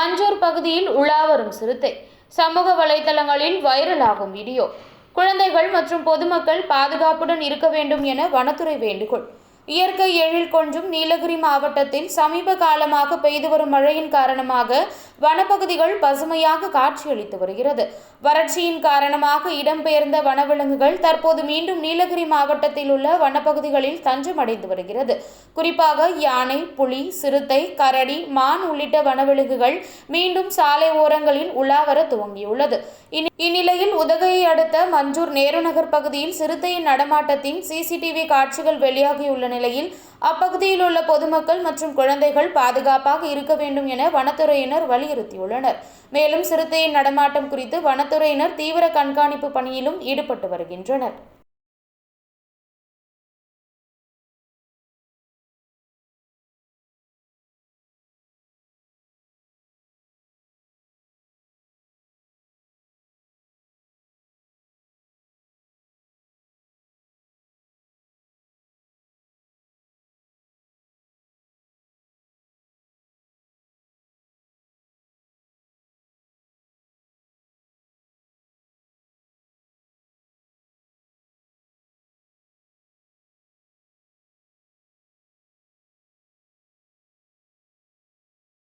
பஞ்சூர் பகுதியில் உலாவரும் சிறுத்தை. சமூக வலைதளங்களில் வைரலாகும் வீடியோ. குழந்தைகள் மற்றும் பொதுமக்கள் பாதுகாப்புடன் இருக்க வேண்டும் என வனத்துறை வேண்டுகோள். இயற்கை எழில் கொஞ்சும் நீலகிரி மாவட்டத்தில் சமீப காலமாக பெய்து வரும் மழையின் காரணமாக வனப்பகுதிகள் பசுமையாக காட்சியளித்து வருகிறது. வறட்சியின் காரணமாக இடம்பெயர்ந்த வனவிலங்குகள் தற்போது மீண்டும் நீலகிரி மாவட்டத்தில் உள்ள வனப்பகுதிகளில் தஞ்சமடைந்து வருகிறது. குறிப்பாக யானை புலி சிறுத்தை கரடி மான் உள்ளிட்ட வனவிலங்குகள் மீண்டும் சாலை ஓரங்களில் உலாவர துவங்கியுள்ளது. இந்நிலையில் உதகையை அடுத்த மஞ்சூர் நேரு நகர் பகுதியில் சிறுத்தையின் நடமாட்டத்தின் சிசிடிவி காட்சிகள் வெளியாகியுள்ள நிலையில் அப்பகுதியில் உள்ள பொதுமக்கள் மற்றும் குழந்தைகள் பாதுகாப்பாக இருக்க வேண்டும் என வனத்துறையினர் வலியுறுத்தியுள்ளனர். மேலும் சிறுத்தையின் நடமாட்டம் குறித்து வனத்துறையினர் தீவிர கண்காணிப்பு பணியிலும் ஈடுபட்டு வருகின்றனர்.